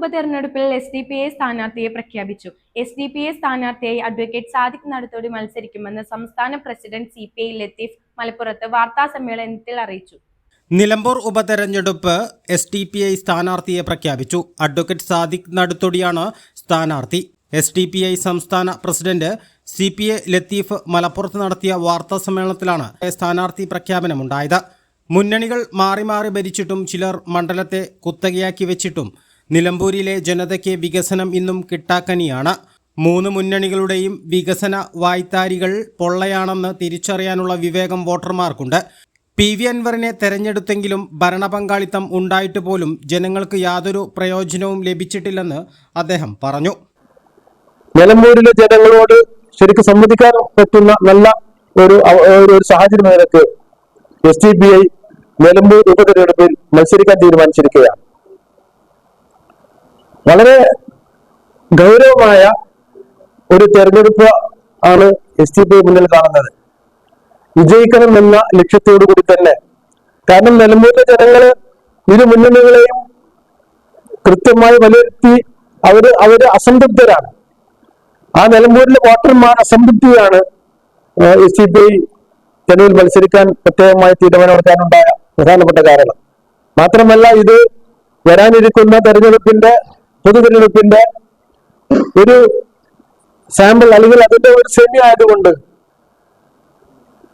ഉപതെരഞ്ഞെടുപ്പിൽ S D P I സ്ഥാനാർത്ഥിയെ പ്രഖ്യാപിച്ചു. എസ് ഡി പി ഐ സ്ഥാനാർത്ഥിയായി അഡ്വക്കേറ്റ് സാദിഖ് നടത്തോടി മത്സരിക്കുമെന്ന് സംസ്ഥാന president C P I Latheef മലപ്പുറത്ത് വാർത്താ സമ്മേളനത്തിൽ അറിയിച്ചു. നിലമ്പൂർ ഉപതെരഞ്ഞെടുപ്പ് എസ് ഡി പി ഐ സ്ഥാനാർത്ഥിയെ പ്രഖ്യാപിച്ചു. അഡ്വക്കേറ്റ് സാദിഖ് നടുത്തൊടിയാണ് സ്ഥാനാർത്ഥി. എസ് ഡി പി ഐ സംസ്ഥാന president C P A Latheef മലപ്പുറത്ത് നടത്തിയ വാർത്താ സമ്മേളനത്തിലാണ് സ്ഥാനാർത്ഥി പ്രഖ്യാപനമുണ്ടായത്. മുന്നണികൾ മാറി മാറി ഭരിച്ചിട്ടും ചിലർ മണ്ഡലത്തെ കുത്തകയാക്കി വെച്ചിട്ടും നിലമ്പൂരിലെ ജനതയ്ക്ക് വികസനം ഇന്നും കിട്ടാക്കനിയാണ്. മൂന്ന് മുന്നണികളുടെയും വികസന വായ്ത്താരികൾ പൊള്ളയാണെന്ന് തിരിച്ചറിയാനുള്ള വിവേകം വോട്ടർമാർക്കുണ്ട്. പി വി അൻവറിനെ തെരഞ്ഞെടുത്തെങ്കിലും ഭരണപങ്കാളിത്തം ഉണ്ടായിട്ട് പോലും ജനങ്ങൾക്ക് യാതൊരു പ്രയോജനവും ലഭിച്ചിട്ടില്ലെന്ന് അദ്ദേഹം പറഞ്ഞു. നിലമ്പൂരിലെ ജനങ്ങളോട് ശരിക്കും സംവദിക്കാൻ പറ്റുന്ന നല്ല ഒരു ഒരു സാഹചര്യം S T B I Nilambur ഉപതെരഞ്ഞെടുപ്പിൽ മത്സരിക്കാൻ തീരുമാനിച്ചിരിക്കുകയാണ്. വളരെ ഗൗരവമായ ഒരു തെരഞ്ഞെടുപ്പ് ആണ് എസ് ടി പി മുന്നിൽ കാണുന്നത്. വിജയിക്കണം എന്ന ലക്ഷ്യത്തോടു കൂടി തന്നെ. കാരണം നിലമ്പൂരിലെ ജനങ്ങൾ ഇരു മുന്നണികളെയും കൃത്യമായി വിലയിരുത്തി അവർ അവർ അസംതൃപ്തരാണ്. ആ നിലമ്പൂരിലെ വോട്ടർമാർ അസംതൃപ്തിയാണ് എസ് സി പി ഐ തെരുവിൽ മത്സരിക്കാൻ പ്രത്യേകമായി തീരുമാനമെടുക്കാനുണ്ടായ പ്രധാനപ്പെട്ട കാരണം. മാത്രമല്ല ഇത് വരാനിരിക്കുന്ന തെരഞ്ഞെടുപ്പിന്റെ പൊതു തെരഞ്ഞെടുപ്പിന്റെ ഒരു സാമ്പിൾ അല്ലെങ്കിൽ അതിന്റെ ഒരു സെമി ആയതുകൊണ്ട്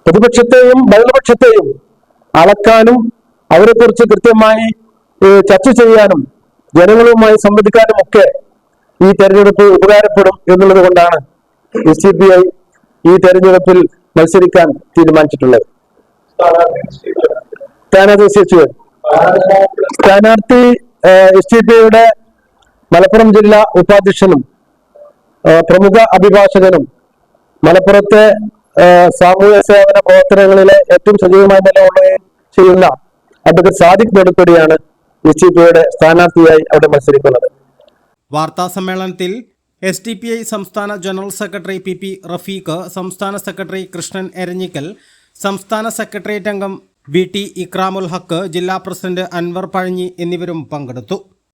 പ്രതിപക്ഷത്തെയും ഭരണപക്ഷത്തെയും അളക്കാനും അവരെക്കുറിച്ച് കൃത്യമായി ചർച്ച ചെയ്യാനും ജനങ്ങളുമായി സംവദിക്കാനും ഒക്കെ ഈ തെരഞ്ഞെടുപ്പ് ഉപകാരപ്പെടും എന്നുള്ളത് കൊണ്ടാണ് എസ് സി പി ഐ ഈ തെരഞ്ഞെടുപ്പിൽ മത്സരിക്കാൻ തീരുമാനിച്ചിട്ടുള്ളത്. സ്ഥാനാർത്ഥി എസ് ടി പി ഐയുടെ മലപ്പുറം ജില്ലാ ഉപാധ്യക്ഷനും പ്രമുഖ അഭിഭാഷകനും മലപ്പുറത്തെ സാമൂഹ്യ സേവന പ്രവർത്തനങ്ങളിലെ ഏറ്റവും സജീവമായ നിലകൊള്ളുകയും ചെയ്യുന്ന അഡ്വക്കേറ്റ് സാദിഖ് നെടുക്കടിയാണ് എസ് ടി പി ഐയുടെ സ്ഥാനാർത്ഥിയായി അവിടെ മത്സരിക്കുന്നത്. വാർത്താ സമ്മേളനത്തിൽ എസ് ഡി പി ഐ സംസ്ഥാന general secretary P P Rafeeq സംസ്ഥാന സെക്രട്ടറി കൃഷ്ണൻ എരഞ്ഞിക്കൽ സംസ്ഥാന സെക്രട്ടേറിയറ്റ് അംഗം വി ടി ഇക്രാമുൽ ഹക്ക് ജില്ലാ പ്രസിഡന്റ് അൻവർ പഴഞ്ഞി എന്നിവരും പങ്കെടുത്തു.